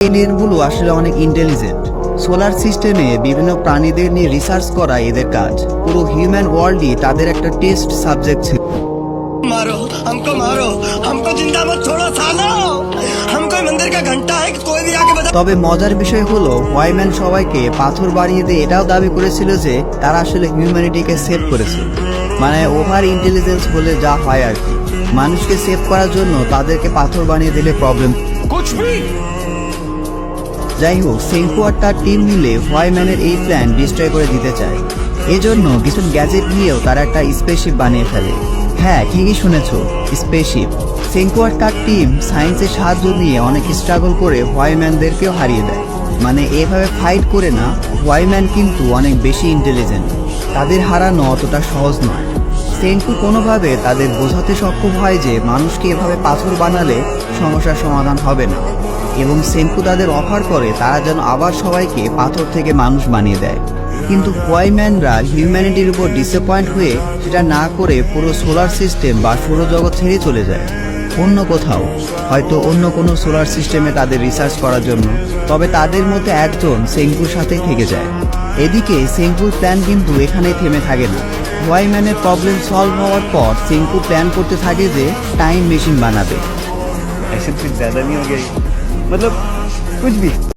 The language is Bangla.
এলিয়েনগুলো আসলে অনেক ইন্টেলিজেন্ট সোলার সিস্টেমে বিভিন্ন প্রাণীদের নিয়ে রিসার্চ করা এদের কাজ পুরো হিউম্যান ওয়ার্ল্ডই তাদের একটা টেস্ট সাবজেক্ট ছিল मारो हमको मारो हमको जिंदा मत छोड़ो सालो हम कोई मंदिर का घंटा है कि कोई भी आके बता তবে মজার বিষয় হলো ওয়াইম্যান সবাইকে পাথর বানিয়ে দিয়ে এটাও দাবি করেছিল যে তারা আসলে হিউম্যানিটিকে সেভ করেছে মানে ওভার ইন্টেলিজেন্স হলে যা হয় আর কি মানুষকে সেভ করার জন্য তাদেরকে পাথর বানিয়ে দিলে প্রবলেম कुछ भी যাই হোক সেঙ্কু আর তার টিম মিলে হোয়াইম্যানের এই প্ল্যান ডিস্ট্রয় করে দিতে চায়। এজন্য কিছু গ্যাজেট নিয়েও তারা একটা স্পেসশিপ বানিয়ে ফেলে। হ্যাঁ ঠিকই শুনেছ স্পেসশিপ সেঙ্কু আর তার টিম সায়েন্সের সাহায্য নিয়ে অনেক স্ট্রাগল করে হোয়াইম্যানদেরকেও হারিয়ে দেয়। মানে এভাবে ফাইট করে না, হোয়াইম্যান কিন্তু অনেক বেশি ইন্টেলিজেন্ট তাদের হারানো অতটা সহজ নয়। সেঙ্কু কোনোভাবে তাদের বোঝাতে সক্ষম হয় যে মানুষকে এভাবে পাথর বানালে সমস্যার সমাধান হবে না। এবং সেম্পু তাদের অফার করে তারা যেন আবার সবাইকে পাথর থেকে মানুষ বানিয়ে দেয়। কিন্তু ওয়াইম্যানরা হিউম্যানিটির উপর ডিসঅ্যাপয়েন্ট হয়ে সেটা না করে পুরো সোলার সিস্টেম বা সৌরজগৎ ছেড়ে চলে যায়। অন্য কোথাও। হয়তো অন্য কোনো সোলার সিস্টেমে তাদের রিসার্চ করার জন্য। তবে তাদের মধ্যে একজন সেঙ্কুর সাথেই থেকে যায়। এদিকে সেঙ্কুর প্ল্যান কিন্তু এখানেই থেমে থাকে না। ওয়াইম্যানের প্রবলেম সলভ হওয়ার পর সেঙ্কু প্ল্যান করতে থাকে যে টাইম মেশিন বানাবে। मतलब कुछ भी।